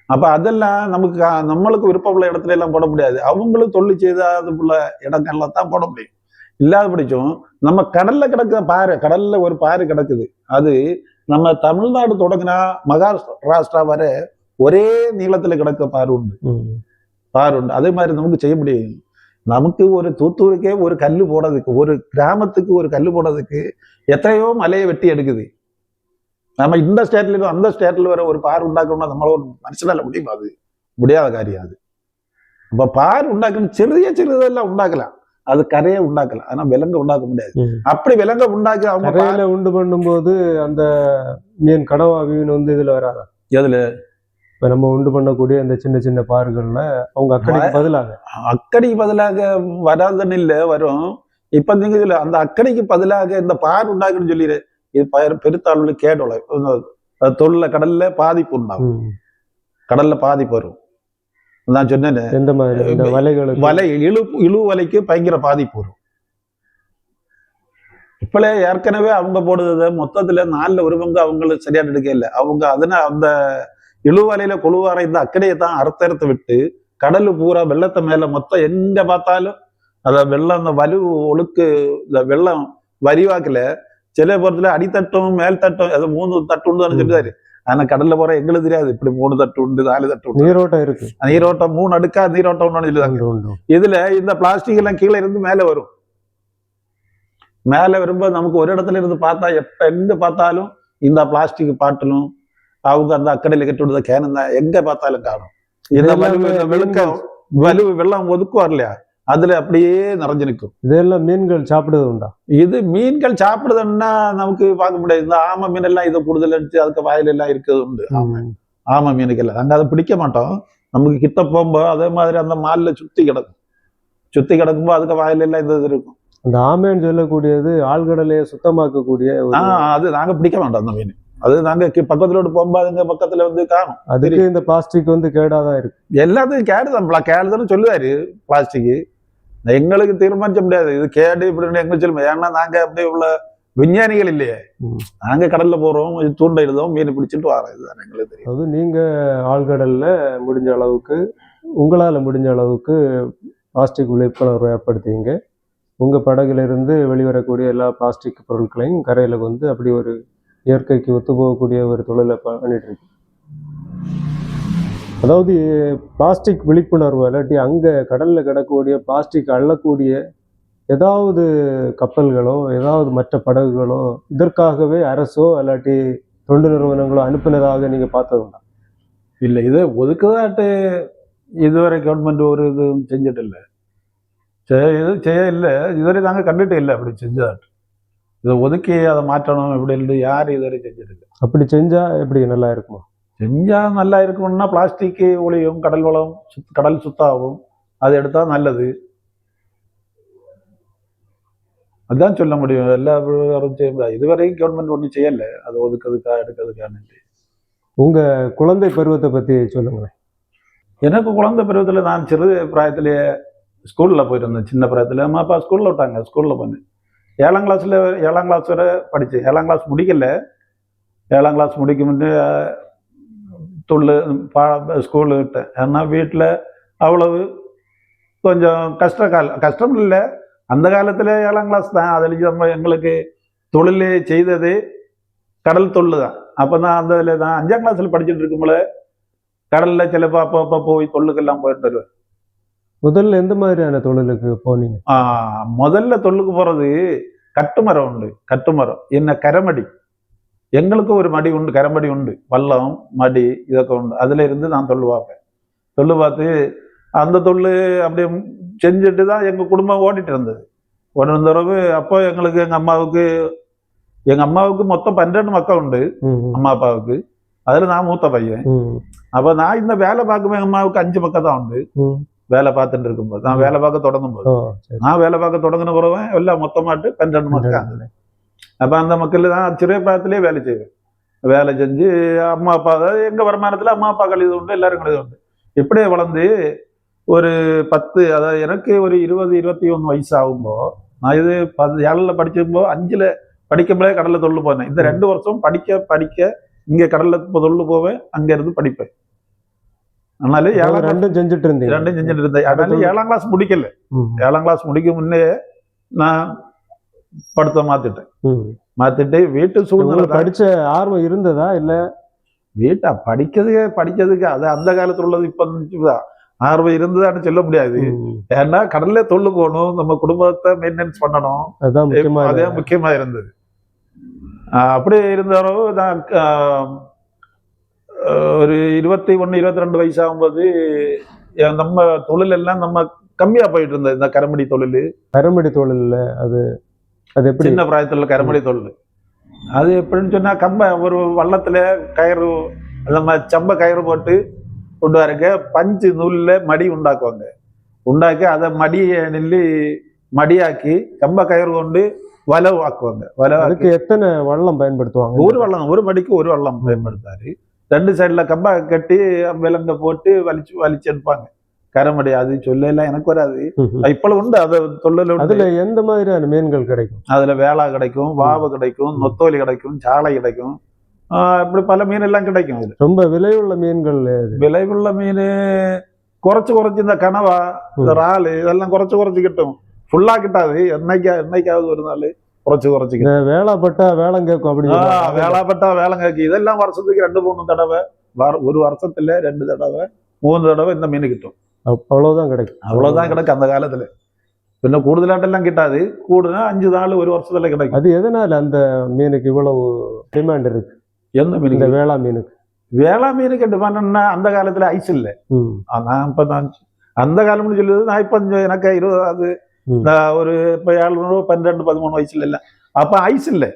அப்ப அதெல்லாம் நமக்கு நம்மளுக்கு விருப்பமுள்ள இடத்துல எல்லாம் போட முடியாது. அவங்களும் தொழில் செய்தாத உள்ள இடங்கள்ல தான் போட முடியும். இல்லாத பிடிச்சும் நம்ம கடல்ல கிடக்கிற பாறை கடல்ல ஒரு பாறை கிடக்குது. அது நம்ம தமிழ்நாடு தொடங்கினா மகாராஷ்டிரா வரை ஒரே நீளத்துல கிடக்க பாரு உண்டு. பாரு உண்டு. அதே மாதிரி நமக்கு செய்ய முடியும். நமக்கு ஒரு தூத்தூருக்கே ஒரு கல்லு போடுறதுக்கு ஒரு கிராமத்துக்கு ஒரு கல்லு போடுறதுக்கு எத்தனையோ மலையை வெட்டி எடுக்குது. நம்ம இந்த ஸ்டேட்ல இருந்து அந்த ஸ்டேட்ல வர ஒரு பார் உண்டாக்கணும்னா நம்மள ஒரு மனுஷனால முடியுமா அது? முடியாத காரியம் அது. அப்ப பார் உண்டாக்கணும் சிறிய சிறிதெல்லாம் உண்டாக்கலாம். அது கரையை உண்டாக்கலாம். ஆனா விலங்க உண்டாக்க முடியாது. அப்படி விலங்க உண்டாக்கி அவங்க கரையில உண்டு பண்ணும்போது அந்த மீன் கடவா மீன் வந்து இதுல வராதா? எதுல? இப்ப நம்ம உண்டு பண்ணக்கூடிய இந்த சின்ன சின்ன பாறுகள்ல அவங்க அக்கறைக்கு பதிலாக. அக்கடிக்கு பதிலாக வராதுன்னு இல்ல வரும். இப்ப நீங்க இதுல அந்த அக்கடிக்கு பதிலாக இந்த பார் உண்டாக்குன்னு சொல்லிடு இது பெருத்தாளுல கேடோல தொழில கடல்ல பாதிப்பு உண்டாகும். கடல்ல பாதிப்பு வரும். நான் சொன்னேன். எந்த மாதிரி? வலை இழு இழு வலைக்கு பயங்கர பாதிப்பு வரும். இப்பளே ஏற்கனவே அவங்க போடுறத மொத்தத்துல நாலுல ஒரு பங்கு அவங்களுக்கு சரியா எடுக்க இல்லை. அவங்க அதனால அந்த இழு வலையில கொழுவார இந்த அக்கடையை தான் அறுத்தறுத்து விட்டு கடல் பூரா வெள்ளத்தை மேல மொத்தம் எங்க பார்த்தாலும் அத வெள்ளம் அந்த வலு ஒழுக்கு இந்த வெள்ளம் வரிவாக்குல சில பொறுத்துல அடித்தட்டும் மேல் தட்டும் அது மூணு தட்டு உண்டு சொல்லிதாரு ஆனா கடல்ல போற எங்களுக்கு தெரியாது. இப்படி மூணு தட்டு உண்டு நாலு தட்டு உண்டு. நீரோட்டம் இருக்கு. நீரோட்டம் மூணு அடுக்கா நீரோட்டம் உண்டு. இதுல இந்த பிளாஸ்டிக் எல்லாம் கீழே இருந்து மேல வரும். மேல வரும்போது நமக்கு ஒரு இடத்துல இருந்து பார்த்தா எப்ப எங்க பார்த்தாலும் இந்த பிளாஸ்டிக் பாட்டிலும் அவங்க அந்த அக்கடையில கட்டி விடுற கேனும் தான். எங்க பார்த்தாலும் காணும். இந்த இதெல்லாமே வலு இந்த வெளுக்கம் வலு வெள்ளம் ஒதுக்குவார் இல்லையா? அதுல அப்படியே நிறைஞ்சு நிற்கும் இதெல்லாம் மீன்கள் சாப்பிடுவது உண்டா? இது மீன்கள் சாப்பிடுதுன்னா நமக்கு பார்க்க முடியாது. இந்த ஆமை மீன் எல்லாம் இதை கூடுதல் அடிச்சு அதுக்கு வாயில எல்லாம் இருக்கிறது உண்டு. ஆமை. மீனுக்கு நாங்க அதை பிடிக்க மாட்டோம். நமக்கு கிட்ட போகும்போது அதே மாதிரி அந்த மால்ல சுத்தி கிடக்கும். சுத்தி கிடக்கும்போது அதுக்கு வாயில எல்லாம் இந்த இது இருக்கும். அந்த ஆமைன்னு சொல்லக்கூடியது ஆழ்கடலையை சுத்தமாக்கக்கூடிய அது நாங்க பிடிக்க மாட்டோம் அந்த மீன். அது நாங்க பக்கத்துல போகும்போது அதுங்க பக்கத்துல வந்து காணும். அதுக்கு இந்த பிளாஸ்டிக் வந்து கேடாதான் இருக்கு. எல்லாத்துக்கும் கேடுதான் கேடுதான்னு சொல்லுவாரு பிளாஸ்டிக் எங்களுக்கு தீர்மானிக்க முடியாது. இது கேடு இப்படின்னு எங்களுக்கு சொல்ல முடியாது. ஏன்னா நாங்க அப்படி உள்ள விஞ்ஞானிகள் இல்லையே. நாங்க கடல்ல போறோம் தூண்ட எழுதுவோம் மீன் பிடிச்சிட்டு வரோம். இதுதான் எங்களுக்கு தெரியும். அதாவது நீங்க ஆழ்கடல்ல முடிஞ்ச அளவுக்கு உங்களால முடிஞ்ச அளவுக்கு பிளாஸ்டிக் விழிப்புணர்வு ஏற்படுத்திங்க உங்க படகுல இருந்து வெளிவரக்கூடிய எல்லா பிளாஸ்டிக் பொருட்களையும் கரையில வந்து அப்படி ஒரு இயற்கைக்கு ஒத்து போகக்கூடிய ஒரு தொழிலை பண்ணிட்டு இருக்கு அதாவது பிளாஸ்டிக் விழிப்புணர்வு இல்லாட்டி அங்கே கடலில் கிடக்கக்கூடிய பிளாஸ்டிக் அள்ளக்கூடிய ஏதாவது கப்பல்களோ ஏதாவது மற்ற படகுகளோ இதற்காகவே அரசோ இல்லாட்டி தொண்டு நிறுவனங்களோ அனுப்பினதாக நீங்கள் பார்த்ததுண்டா இல்ல இது ஒதுக்குதாட்டு இதுவரை கவர்மெண்ட் ஒரு இதுவும் செஞ்சுட்டு இல்லை. செ- இது செய்ய இல்லை. இதுவரை நாங்கள் கண்டுட்டு இல்லை அப்படி செஞ்சதாட்டு இதை ஒதுக்கி அதை மாற்றணும் இப்படி யாரும் இதுவரை செஞ்சது இல்லை அப்படி செஞ்சா எப்படி நல்லா இருக்குமா? செஞ்சா நல்லா இருக்கணும்னா பிளாஸ்டிக் ஒளியும் கடல் வளம் சுத் கடல் சுத்தாகும் அது எடுத்தா நல்லது. அதான் சொல்ல முடியும். எல்லா விவகாரம் செய்ய இதுவரைக்கும் கவர்மெண்ட் ஒன்றும் செய்யலை. அது ஒதுக்குறதுக்கா எடுக்கிறதுக்கான உங்க குழந்தை பருவத்தை பத்தி சொல்லுங்களேன். எனக்கு குழந்தை பருவத்தில் நான் சிறு பிராயத்திலேயே ஸ்கூலில் போயிட்டு இருந்தேன் சின்ன பிராயத்தில். அம்மா அப்பா ஸ்கூலில் விட்டாங்க. ஸ்கூலில் போனேன். ஏழாம் கிளாஸில் ஏழாம் கிளாஸ் வரை படித்தேன் ஏழாம் கிளாஸ் முடிக்கல. ஏழாம் கிளாஸ் முடிக்க முன்னே துள்ளு பா ஸ்கூலு விட்டேன். ஏன்னா வீட்டில் அவ்வளவு கொஞ்சம் கஷ்ட கால கஷ்டம் இல்லை. அந்த காலத்தில் ஏழாம் கிளாஸ் தான். அதில் நம்ம எங்களுக்கு தொழில் செய்தது கடல் தொழில் தான். அப்போ தான் அந்த தான் அஞ்சாம் கிளாஸில் படிச்சுட்டு இருக்கும்போது கடல்ல சிலப்போ அப்போ அப்போ போய் தொல்லுக்கெல்லாம் போயிட்டு வருவேன். முதல்ல எந்த மாதிரியான தொழிலுக்கு போனீங்க? முதல்ல தொல்லுக்கு போறது கட்டுமரம் உண்டு. கட்டுமரம். என்ன கரமடி. எங்களுக்கும் ஒரு மடி உண்டு கரமடி உண்டு வல்லம் மடி இதொക്കെ உண்டு. அதுல இருந்து நான் தொல்லு பார்ப்பேன். தொல்லு பார்த்து அந்த தொல்லு அப்படியே செஞ்சுட்டு தான் எங்க குடும்பம் ஓடிட்டு இருந்தது. ஒரு தடவை அப்போ எங்களுக்கு எங்க அம்மாவுக்கு எங்க அம்மாவுக்கு மொத்தம் பன்னெண்டு மக்கள் உண்டு அம்மா அப்பாவுக்கு. அதுல நான் மூத்த பையன். அப்ப நான் இந்த வேலை பார்க்கும்போது எங்க அம்மாவுக்கு அஞ்சு மக்கள் தான் உண்டு. வேலை பார்த்துட்டு இருக்கும்போது நான் வேலை பார்க்க தொடங்கும் போது நான் வேலை பார்க்க தொடங்கின பிறகு எல்லாம் மொத்தமாட்டு பன்னெண்டு மக்கள். அப்ப அந்த மக்கள் தான் பிராயத்திலேயே வேலை செய்வேன் வேலை செஞ்சு அம்மா அப்பா அதாவது எங்க வருமானத்துல அம்மா அப்பா கழிவு உண்டு எல்லாரும் கழிவு உண்டு. இப்படியே வளர்ந்து ஒரு பத்து அதாவது எனக்கு ஒரு இருபது இருபத்தி ஒன்று வயசு ஆகும்போ நான் இது பத்து ஏழில் படிக்கும்போ அஞ்சுல படிக்கும்போதே கடல்ல தொழில் போனேன். இந்த ரெண்டு வருஷம் படிக்க படிக்க இங்க கடல்ல தொழில் போவேன் அங்க இருந்து படிப்பேன். அதனால ஏழாம் ரெண்டும் செஞ்சுட்டு இருந்தீங்க. ரெண்டும் செஞ்சுட்டு இருந்தேன். அதனால ஏழாம் கிளாஸ் முடிக்கல. ஏழாம் கிளாஸ் முடிக்க முன்னே நான் படுத்த மாத்திட்டேன். மாத்திட்டு வீட்டு சூழ்நிலை. படிச்ச ஆர்வம் இருந்ததா இல்ல? வீட்டா படிக்கிறதுக்கு படிக்கிறதுக்கு அது அந்த காலத்துல உள்ளது இப்ப ஆர்வம் இருந்ததான்னு சொல்ல முடியாது. ஏன்னா கடல்ல தொல்லு போகணும் நம்ம குடும்பத்தை மெயின்டெனன்ஸ் பண்ணணும். அதே முக்கியமா இருந்தது. ஆஹ் அப்படியே இருந்தாலும் நான் ஒரு இருபத்தி ஒண்ணு இருபத்தி ரெண்டு வயசு ஆகும்போது எ- நம்ம தொழில் எல்லாம் நம்ம கம்மியா போயிட்டு இருந்தது இந்த கரமடி தொழில். கரும்படி தொழில்ல அது அது எப்படி? சின்ன பிராயத்துல கரமடி தொழில் அது எப்படின்னு சொன்னா கம்ப ஒரு வள்ளத்துல கயிறு நம்ம சம்ப கயிறு போட்டு கொண்டு வரங்க பஞ்சு நூல்ல மடி உண்டாக்குவாங்க. உண்டாக்கி அதை மடியை நெல்லி மடியாக்கி சம்ப கயிறு கொண்டு வலை ஆக்குவாங்க. வலை ஆக்கி அதுக்கு எத்தனை வள்ளம் பயன்படுத்துவாங்க? ஒரு வள்ளம் ஒரு மடிக்கு ஒரு வள்ளம் பயன்படுத்தாரு. ரெண்டு சைடுல கம்ப கட்டி விலங்க போட்டு வலிச்சு வலிச்சு எடுப்பாங்க. கரமடி அது சொல்லலாம் எனக்கு வராது. இப்பள உண்டு அது தொழில் அதுல எந்த மாதிரியான மீன்கள் கிடைக்கும்? அதுல வேளா கிடைக்கும் வாவு கிடைக்கும் நொத்தோலி கிடைக்கும் சாலை கிடைக்கும். இப்படி பல மீன் எல்லாம் கிடைக்கும் அதுல. ரொம்ப விலையுள்ள மீன்கள் எது? விலையுள்ள மீன் குறைச்சு குறைச்சு இந்த கனவா இந்த இறாலு இதெல்லாம் குறைச்சு குறைச்சு கிட்டும். ஃபுல்லா கிட்டாது என்னைக்கா என்னைக்காவது ஒரு நாள் குறைச்சு குறைச்சு. இந்த வேளாப்பட்டா வேளங்கேக்கும் அப்படி சொல்லுவாங்க. வேளாப்பட்டா வேலைங்காக்கி இதெல்லாம் வருஷத்துக்கு ரெண்டு மூணு தடவை ஒரு வருஷத்துல ரெண்டு தடவை மூணு தடவை இந்த மீன் கிட்டும். அப்~ அவ்வளவுதான் கிடைக்கும் அவ்வளவுதான் கிடக்கு அந்த காலத்துல. பின்ன கூடுதலாட்டெல்லாம் கிட்டாது. கூடுதலா அஞ்சு நாள் ஒரு வருஷத்துல கிடைக்கும் அது எதனால அந்த மீனுக்கு இவ்வளவு டிமாண்ட் இருக்கு? எந்த மீன் இந்த வேளா மீனுக்கு. வேளா மீனுக்கு டிமாண்ட்னா அந்த காலத்துல ஐஸ் இல்லை. ம், நான் இப்ப நான் அந்த காலம்னு சொல்லுது நான் இப்ப கொஞ்சம் எனக்கு. நான் ஒரு இப்ப ஏழு பன்னெண்டு பதிமூணு வயசுல இல்ல. அப்ப ஐஸ் இல்ல.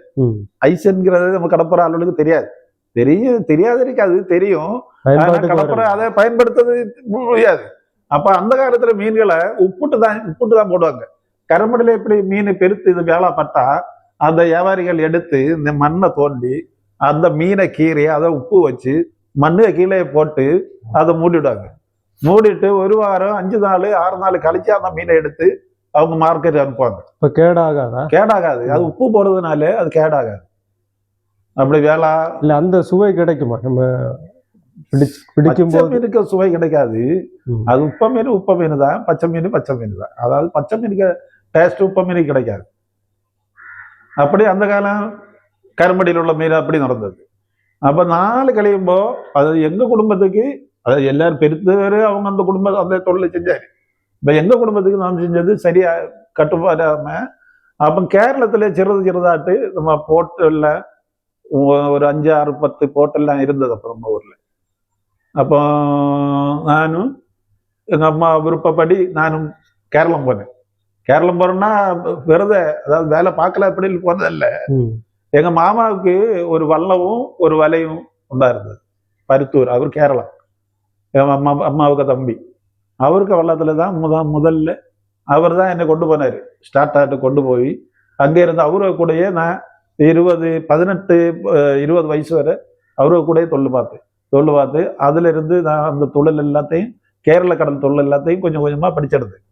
ஐஸ்ங்கிறது நம்ம கடப்புற ஆளுகளுக்கு தெரியாது. தெரியும் தெரியாது இருக்காது தெரியும். ஆனா பயன்பாட்டுக்கு கடப்புற. அதை பயன்படுத்துறது முடியாது. அப்ப அந்த காலத்துல மீன்களை உப்புட்டு தான் உப்புட்டு தான் போடுவாங்க. கரம்படியில எப்படி மீன் பெருத்து இது வேலை பட்டா அந்த வியாபாரிகள் எடுத்து இந்த மண்ணை தோண்டி அந்த மீனை கீறி அதை உப்பு வச்சு மண்ணை கீழே போட்டு அதை மூடிடுவாங்க. மூடிட்டு ஒரு வாரம் அஞ்சு நாள் ஆறு நாள் கழிச்சு அந்த மீனை எடுத்து அவங்க மார்க்கெட் அனுப்புவாங்க. இப்ப கேடாகாதா? கேடாகாது. அது உப்பு போடுறதுனால அது கேடாகாது. அப்படி வேளா இல்ல அந்த சுவை கிடைக்குமா? நம்ம பிடிக்கும் மீனுக்கு சுவை கிடைக்காது. அது உப்ப மீன் உப்ப மீன் தான். பச்சை மீன் பச்சை மீன் தான். அதாவது பச்சை மீனுக்கு டேஸ்ட் உப்ப மீனுக்கு கிடைக்காது. அப்படி அந்த காலம் கரும்படியில் உள்ள மீன் அப்படி நடந்தது. அப்போ நாள் கழியும்போ அது எங்கள் குடும்பத்துக்கு அது எல்லாரும் பெருத்தவர் அவங்க அந்த குடும்பம் அந்த தொழிலை செஞ்சாரு. இப்போ எங்கள் குடும்பத்துக்கு நாம் செஞ்சது சரியா கட்டுப்பாடாம அப்போ கேரளத்தில் சிறுது சிறுதாட்டு நம்ம போட்டில் ஒரு அஞ்சு ஆறு பத்து போட்டெல்லாம் இருந்தது அப்போ நம்ம ஊரில். அப்போ நானும் எங்கள் அம்மா விருப்பப்படி நானும் கேரளம் போனேன். கேரளம் போறேன்னா வெறுத அதாவது வேலை பார்க்கல அப்படின்னு போனதல்ல. எங்க மாமாவுக்கு ஒரு வல்லவும் ஒரு வலையும் உண்டா இருந்தது. பருத்தூர் அவர் கேரளா எங்க அம்மா அம்மாவுக்கு தம்பி. அவருக்கு வள்ளத்துல தான் முத முதல்ல அவர் தான் என்னை கொண்டு போனாரு. ஸ்டார்ட் ஆகிட்டு கொண்டு போய் அங்கே இருந்து அவரு கூடயே நான் இருபது பதினெட்டு இருபது வயசு வரை அவரு கூடயே தொழில் பார்த்தேன். தொழில் பார்த்து அதிலிருந்து நான் அந்த தொழில் எல்லாத்தையும் கேரள கடல் தொழில் எல்லாத்தையும் கொஞ்சம் கொஞ்சமாக படிச்செடுத்தேன்.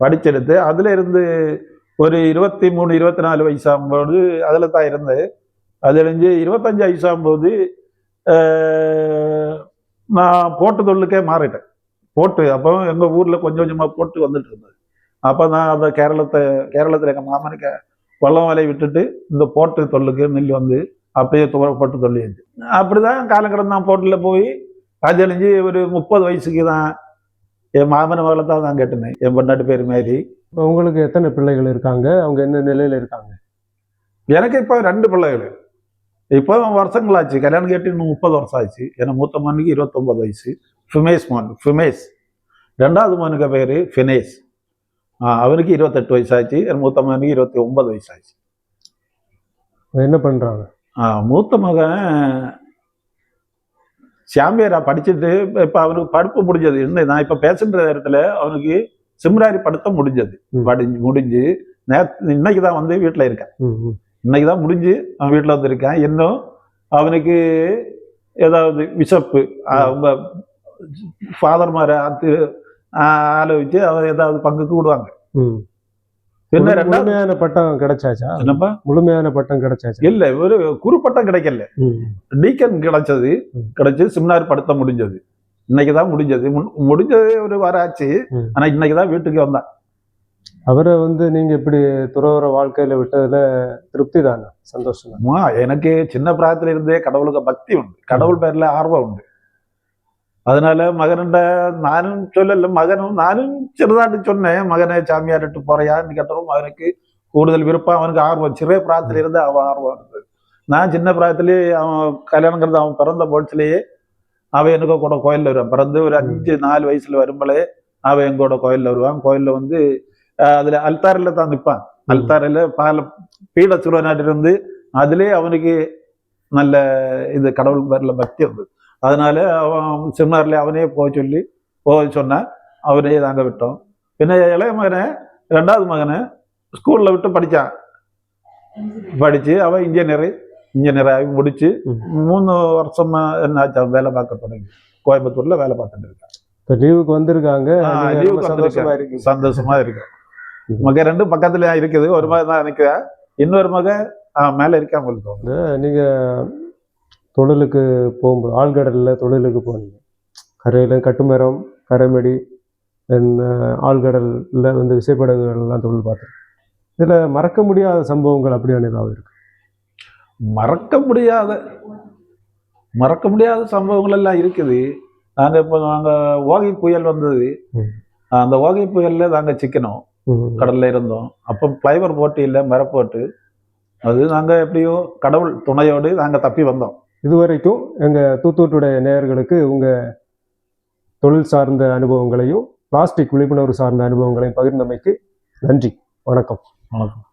படிச்செடுத்து அதில் இருந்து ஒரு இருபத்தி மூணு இருபத்தி நாலு வயசாகும்போது அதில் தான் இருந்து அது இருந்து இருபத்தஞ்சு வயசாகும்போது நான் போட்டு தொழிலுக்கே மாறிட்டேன். போட்டு அப்போ எங்கள் ஊரில் கொஞ்சம் கொஞ்சமாக போட்டு வந்துட்டு இருந்தது. அப்போ நான் அந்த கேரளத்தை கேரளத்தில் எங்கள் மாமனுக்கு வல்லம் வலையை விட்டுட்டு இந்த போட்டு தொழிலுக்கு நெல் வந்து அப்படியே துவர போட்டு தொழில் அப்படிதான் காலம் கடந்து நான் போட்டில் போய் பதினஞ்சு ஒரு முப்பது வயசுக்கு தான் என் மாமன் மகளை தான் நான் கேட்டினேன் என் பொண்டாட்டு பேர் மாரி. இப்ப உங்களுக்கு எத்தனை பிள்ளைகள் இருக்காங்க? அவங்க என்ன நிலையில இருக்காங்க? எனக்கு இப்போ ரெண்டு பிள்ளைகள். இப்போ வருஷங்களாச்சு கல்யாணம் கேட்டு இன்னும் முப்பது வருஷம் ஆச்சு. ஏன்னா மூத்த மகனுக்கு இருபத்தொம்பது வயசு ஃபிமேஸ் மோன் ஃபிமேஸ் ரெண்டாவது மகனுக்கு பேர் ஃபினேஸ் அவனுக்கு இருபத்தெட்டு வயசாச்சு என் மூத்த மகனுக்கு இருபத்தி ஒன்பது வயசாச்சு என்ன பண்றாங்க? ஆ, மூத்த மகன் சாமியாரா படிச்சுட்டு இப்போ அவனுக்கு படிப்பு முடிஞ்சது. என்ன நான் இப்போ பேசுன்ற இடத்துல அவனுக்கு சிம்ராரி படுத்தம் முடிஞ்சது. படிஞ்சு முடிஞ்சு. நேத்து இன்னைக்கு தான் வந்து வீட்டில் இருக்கேன். இன்னைக்கு தான் முடிஞ்சு அவன் வீட்டில் வந்திருக்கான். இன்னும் அவனுக்கு ஏதாவது விசப்பு அவங்க ஃபாதர்மாரை அது ஆளை வச்சு அவன் ஏதாவது பங்குக்கு விடுவாங்க ம். பின்ன முழு- ரெண்டாவது முழுமையான பட்டம் கிடைச்சாச்சா? என்னப்பா? முழுமையான பட்டம் கிடைச்சாச்சா? இல்ல ஒரு குறுப்பட்டம் கிடைக்கல. ம். டீக்கன் கிடைச்சது. கிடைச்சு சிம்னார் படுத்த முடிஞ்சது. இன்னைக்கு தான் முடிஞ்சது முடிஞ்சது ஒரு வாரம் ஆச்சு. ஆனா இன்னைக்கு தான் வீட்டுக்கு வந்தான். அவரை வந்து நீங்க இப்படி துறவர வாழ்க்கையில விட்டதுல திருப்தி தானே? சந்தோஷம் எனக்கு சின்ன பிராயத்துல இருந்தே கடவுளுக்கு பக்தி உண்டு. கடவுள் பேர்ல ஆர்வம் உண்டு. அதனால மகன்கிட்ட நானும் சொல்லல மகனும் நானும் சிறுதாட்டு சொன்னேன் மகனை சாமியார்ட்டு போறையான்னு கேட்டவும் அவனுக்கு கூடுதல் விருப்பம் அவனுக்கு ஆர்வம் சிறிய பிராயத்துல இருந்து அவன் ஆர்வம் இருந்தது. நான் சின்ன பிராயத்திலேயே அவன் கல்யாணங்கிறது அவன் பிறந்த போட்சிலேயே அவன் எனக்கு கூட கோயில்ல வருவான். பிறந்து ஒரு அஞ்சு நாலு வயசுல வரும்போதே அவன் எங்கூட கோயில்ல வருவான். கோயில்ல வந்து அதுல அல்தாரில் தான் நிற்பான் அல்தாரில் பால பீட சுரநாட்டிலிருந்து அதிலே அவனுக்கு நல்ல இது கடவுள் பேர்ல பக்தி இருந்தது. அதனால அவன் செமினார்ல அவனே போக சொல்லி போக சொன்னான் அவனே தாங்க விட்டோம். பின்ன இளைய மகனை ரெண்டாவது மகனை ஸ்கூல்ல விட்டு படிச்சான். படிச்சு அவன் இன்ஜினியர் இன்ஜினியர் ஆகி முடிச்சு ம். மூணு வருஷமா என்ன ஆச்சு அவன் வேலை பார்க்க தொடங்கி. கோயம்புத்தூர்ல வேலை பார்த்துட்டு இருக்கான். இப்ப லீவுக்கு வந்திருக்காங்க. லீவுக்கு ரொம்ப சந்தோஷமா இருக்கீங்க சந்தோஷமா இருக்கு. ம். மக ரெண்டும் பக்கத்துல இருக்குது. ஒரு மகன் தான் நிக்கிறேன் இன்னொரு மக ஆஹ் மேல இருக்கா உங்களுக்கு தோணுது. தொழிலுக்கு போகும்போது ஆழ்கடல்ல தொழிலுக்கு போனீங்க. கரையில கட்டுமரம் கரைமடி ஆழ்கடல்ல வந்து விசைப்படகுகள் எல்லாம் தொழில் பார்த்தேன். இதுல மறக்க முடியாத சம்பவங்கள் அப்படியான ஏதாவது இருக்கு? மறக்க முடியாத மறக்க முடியாத சம்பவங்கள் எல்லாம் இருக்குது. நாங்க இப்போ நாங்க ஓகை புயல் வந்தது. அந்த ஓகை புயல்ல நாங்க சிக்கனோம். கடல்ல இருந்தோம். அப்போ பிளைவர் போட்டு இல்லை மரப்போட்டு. அது நாங்க எப்படியோ கடவுள் துணையோடு நாங்க தப்பி வந்தோம். இதுவரைக்கும் எங்கள் தூத்துக்குடியுடைய நேயர்களுக்கு உங்கள் தொழில் சார்ந்த அனுபவங்களையும் பிளாஸ்டிக் விழிப்புணர்வு சார்ந்த அனுபவங்களையும் பகிர்ந்தமைக்கு நன்றி. வணக்கம். வணக்கம்.